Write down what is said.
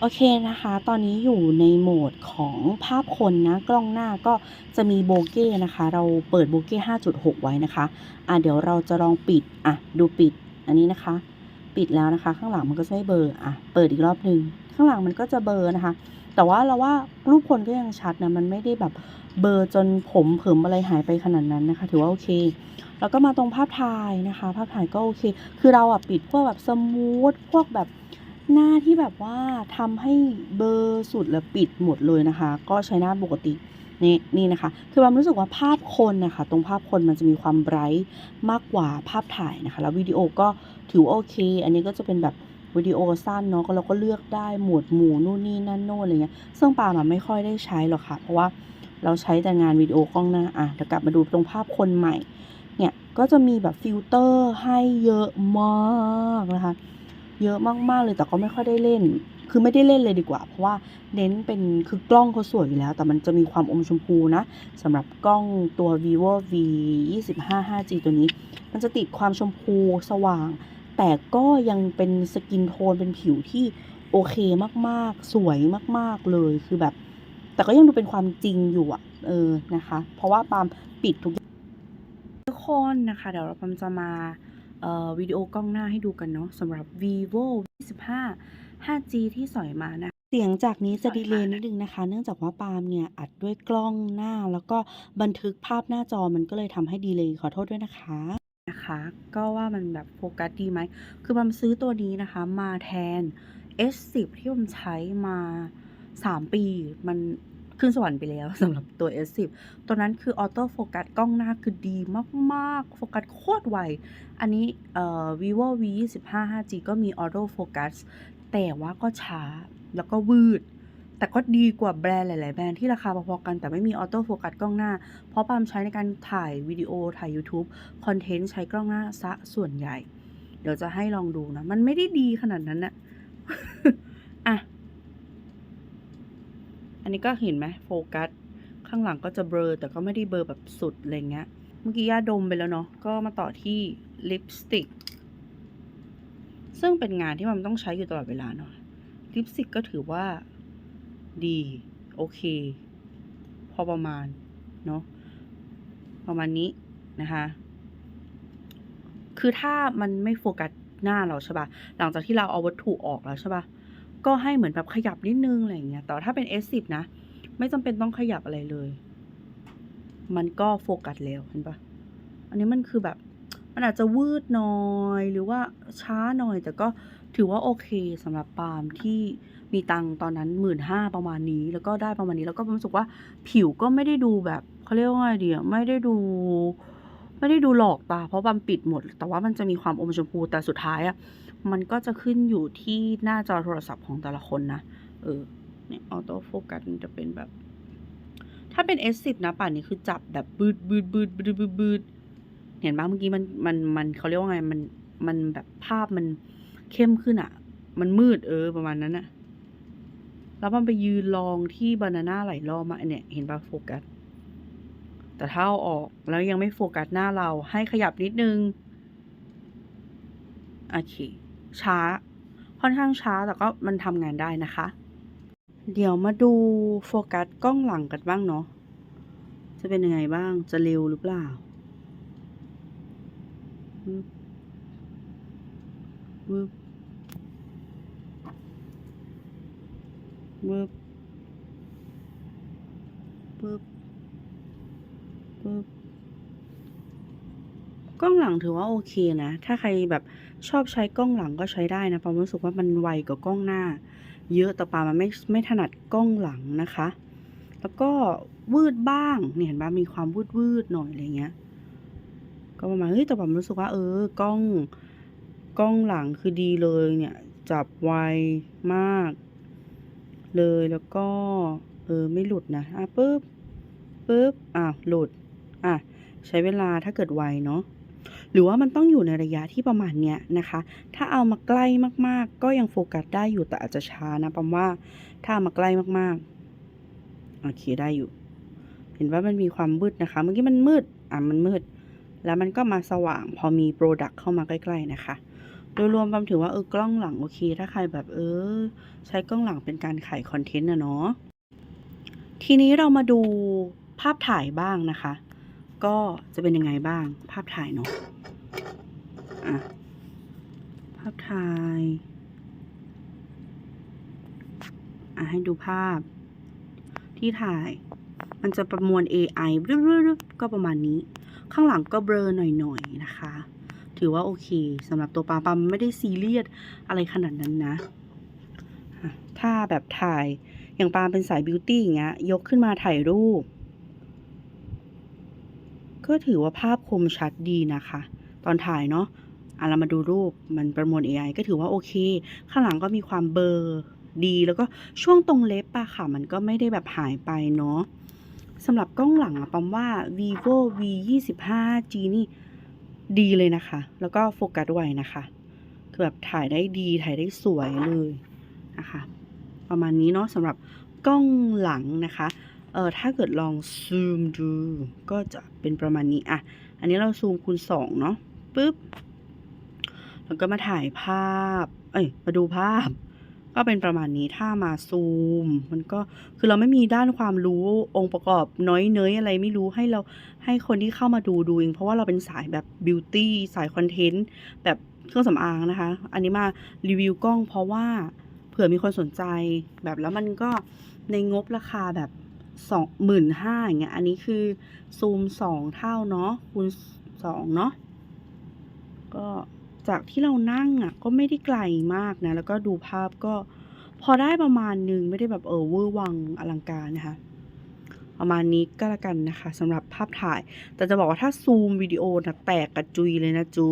โอเคนะคะ ตอนนี้อยู่ในโหมดของภาพคนนะ กล้องหน้าก็จะมีโบเก้นะคะ เราเปิดโบเก้5.6 ไว้นะคะ อะเดี๋ยวเราจะลองปิด อะ ดูปิด อันนี้นะคะ ปิดแล้วนะคะ ข้างหลังมันก็จะไม่เบอร์อะ เปิดอีกรอบหนึ่ง ข้างหลังมันก็จะเบอร์นะคะ แต่ว่าเราว่ารูปคนก็ยังชัดนะ มันไม่ได้แบบเบลอจนผมเผิมอะไรหายไปขนาดนั้นนะคะ ถือว่าโอเค แล้วก็มาตรงภาพถ่ายนะคะ ภาพถ่ายก็โอเค คือเราอะปิดพวกแบบสมูท พวกแบบ หน้าที่แบบว่าทำให้เบอร์สุดแล้วปิดหมดเลยนะคะ ก็ใช้หน้าปกตินี่นี่นะคะ คือความรู้สึกว่าภาพคนนะคะ ตรงภาพคนมันจะมีความไบรท์มากกว่าภาพถ่ายนะคะ แล้ววิดีโอก็ถือว่าโอเค อันนี้ก็จะเป็นแบบวิดีโอสั้นเนาะก็เราก็เลือกได้หมวดหมู่นู่นนี่นั่นโน่นอะไรเงี้ยซึ่งปาล์มไม่ค่อยได้ใช้หรอกค่ะ เพราะว่าเราใช้แต่งานวิดีโอกล้องหน้าอะเดี๋ยวกลับมาดูตรงภาพคนใหม่ เนี่ยก็จะมีแบบฟิลเตอร์ให้เยอะมากนะคะ เยอะมากๆเลยแต่ก็ไม่ค่อยได้เล่น คือไม่ได้เล่นเลยดีกว่า เพราะว่าเน้นเป็นคือกล้องเขาสวยอยู่แล้ว แต่มันจะมีความอมชมพูนะสำหรับกล้องตัว vivo v 25 5g ตัวนี้ มันจะติดความชมพูสว่าง แต่ก็ยังเป็นสกินโทนเป็นผิวที่โอเคมากๆ สวยมากๆเลยคือแบบ แต่ก็ยังดูเป็นความจริงอยู่อะเออนะคะ เพราะว่าปามปิดทุกทุกคนนะคะ เดี๋ยวเราปามจะมา วิดีโอกล้องหน้าให้ดูกันเนาะสำหรับ vivo 25 5g ที่สอยมานะเสียงจากนี้จะดีเลย์นิดนึงนะคะ เนื่องจากว่าปาล์มเนี่ยอัดด้วยกล้องหน้า แล้วก็บันทึกภาพหน้าจอมันก็เลยทำให้ดีเลย์ขอโทษด้วยนะคะนะคะ ก็ว่ามันแบบโฟกัสดีไหม คือปาล์มซื้อตัวนี้นะคะมาแทน S10 ที่ปาล์มใช้มา 3 ปี มัน ขึ้นสวรรค์ไปแล้วสำหรับตัว S10 ตัวนั้นคือออโต้โฟกัสกล้องหน้าคือดีมากๆ โฟกัสโคตรไว อันนี้เอ่อ vivo v 25 5g ก็มีออโต้โฟกัสแต่ว่าก็ช้าแล้วก็วืด แต่ก็ดีกว่าแบรนด์หลาย ๆ แบรนด์ที่ราคาพอๆกันแต่ไม่มีออโต้โฟกัสกล้องหน้า เพราะปามใช้ในการถ่ายวิดีโอถ่ายยูทูบคอนเทนต์ใช้กล้องหน้าซะส่วนใหญ่ เดี๋ยวจะให้ลองดูนะ มันไม่ได้ดีขนาดนั้นนะอะ อันนี้ก็เห็นไหมโฟกัส ข้างหลังก็จะเบลอแต่ก็ไม่ได้เบลอแบบสุดอะไรเงี้ย เมื่อกี้ย่าดมไปแล้วเนาะ ก็มาต่อที่ลิปสติก ซึ่งเป็นงานที่มันต้องใช้อยู่ตลอดเวลาเนาะ ลิปสติกก็ถือว่าดี โอเค พอประมาณ เนาะ ประมาณนี้นะคะคือถ้ามันไม่โฟกัสหน้าเราใช่ปะ่ะ หลังจากที่เราเอาวัตถุออกแล้วใช่ปะ่ะ ก็ให้เหมือนแบบขยับนิดนึงอะไรอย่างเงี้ยแต่ถ้าเป็น S10 นะ ไม่จำเป็นต้องขยับอะไรเลย มันก็โฟกัสแล้วเห็นปะอันนี้มันคือแบบมันอาจจะวืดหน่อยหรือว่าช้าหน่อย แต่ก็ถือว่าโอเคสำหรับปาล์มที่มีตังตอนนั้น15,000ประมาณนี้ แล้วก็ได้ประมาณนี้แล้วก็รู้สึกว่าผิวก็ไม่ได้ดูแบบเขาเรียกว่าไงดีอะไม่ได้ดู ไม่ได้ดูหลอกตาเพราะปาล์มปิดหมด แต่ว่ามันจะมีความอมชมพูแต่สุดท้ายอะ มันก็จะขึ้นอยู่ที่หน้าจอโทรศัพท์ของแต่ละคนนะ เออ เนี่ยออโต้โฟกัสมันจะเป็นแบบ ถ้าเป็น S10 นะป่านนี้คือจับแบบบืดบืดบืดบืดบืดบืดเห็นปะเมื่อกี้มันมันมันเขาเรียกว่าไงมันมันแบบภาพมันเข้มขึ้นอะมันมืดเออประมาณนั้นอะแล้วมันไปยืนลองที่บานาน่าไหลายรอบมาเนี่ย เห็นปะโฟกัส แต่ถ้าเอาออกแล้วยังไม่โฟกัสหน้าเราให้ขยับนิดนึง โอเค ช้า ค่อนข้างช้าแต่ก็มันทำงานได้นะคะ เดี๋ยวมาดูโฟกัสกล้องหลังกันบ้างเนาะจะเป็นยังไงบ้างจะเร็วหรือเปล่าอืมวึบวึบวึบวึบ กล้องหลังถือว่าโอเคนะ ถ้าใครแบบชอบใช้กล้องหลังก็ใช้ได้นะปามรู้สึกว่ามันไวกว่ากล้องหน้า เยอะแต่ปามันไม่ไม่ถนัดกล้องหลังนะคะ แล้วก็วืดบ้างเนี่ยเห็นปะมีความวืดวืดหน่อยอะไรเงี้ย ก็ประมาณเฮ้ยแต่ผมรู้สึกว่า เออกล้องกล้องหลังคือดีเลยเนี่ย จับไวมาก เลยแล้วก็ เออไม่หลุดนะอะปึ๊บปึ๊บอะหลุดอะใช้เวลาถ้าเกิดไวเนาะ รือว่ามันต้องอยู่ในระยะที่ประมาณเนี้ยนะคะ ถ้าเอามาใกล้มากๆ ก็ยังโฟกัสได้อยู่แต่อาจจะช้านะปามว่าถ้าเอามาใกล้มากๆโอเคได้อยู่ เห็นว่ามันมีความมืดนะคะ เมื่อกี้มันมืดอะมันมืด แล้วมันก็มาสว่างพอมีโปรดักต์เข้ามาใกล้ ๆนะคะโดยรวมปามถือว่าเออกล้องหลังโอเค ถ้าใครแบบเออ ใช้กล้องหลังเป็นการขายคอนเทนต์นะเนาะทีนี้เรามาดูภาพถ่ายบ้างนะคะ ก็จะเป็นยังไงบ้างภาพถ่ายเนาะ อะ ภาพถ่าย อะ ให้ดูภาพ ที่ถ่าย มันจะประมวล AI รึบๆๆก็ประมาณนี้ ข้างหลังก็เบลอหน่อยๆนะคะ ถือว่าโอเคสำหรับตัวปาปามไม่ได้ซีเรียสอะไรขนาดนั้นนะอะถ้าแบบถ่ายอย่างปามเป็นสายบิวตี้อย่างเงี้ย ยกขึ้นมาถ่ายรูป ก็ถือว่าภาพคมชัดดีนะคะ ตอนถ่ายเนาะ อะเรามาดูรูปมันประมวล AI ก็ถือว่าโอเค ข้างหลังก็มีความเบลอดีแล้วก็ช่วงตรงเล็บอะค่ะ มันก็ไม่ได้แบบหายไปเนาะสำหรับกล้องหลังอะปามว่า vivo v 2 5 g นี่ดีเลยนะคะ แล้วก็โฟกัสไวนะคะคือแบบถ่ายได้ดีถ่ายได้สวยเลยนะคะประมาณนี้เนาะสำหรับกล้องหลังนะคะเออถ้าเกิดลองซูมดู ก็จะเป็นประมาณนี้อะ อันนี้เราซูมคูณสองเนาะปึ๊บ แล้วก็มาถ่ายภาพ เอ้ย มาดูภาพ ก็เป็นประมาณนี้ถ้ามาซูม มันก็คือเราไม่มีด้านความรู้องค์ประกอบน้อยเนยอะไรไม่รู้ให้เราให้คนที่เข้ามาดูดูเองเพราะว่าเราเป็นสายแบบบิวตี้สายคอนเทนต์แบบเครื่องสำอางนะคะ อันนี้มารีวิวกล้องเพราะว่าเผื่อมีคนสนใจแบบแล้วมันก็ในงบราคาแบบสองหมื่นห้าอย่างเงี้ย อันนี้คือซูมสองเท่าเนาะคูณสองเนาะก็ จากที่เรานั่งอะก็ไม่ได้ไกลมากนะ แล้วก็ดูภาพก็พอได้ประมาณนึงไม่ได้แบบเออเวอร์วังอลังการนะคะ ประมาณนี้ก็แล้วกันนะคะสำหรับภาพถ่าย แต่จะบอกว่าถ้าซูมวิดีโอนะแตกกระจุยเลยนะจู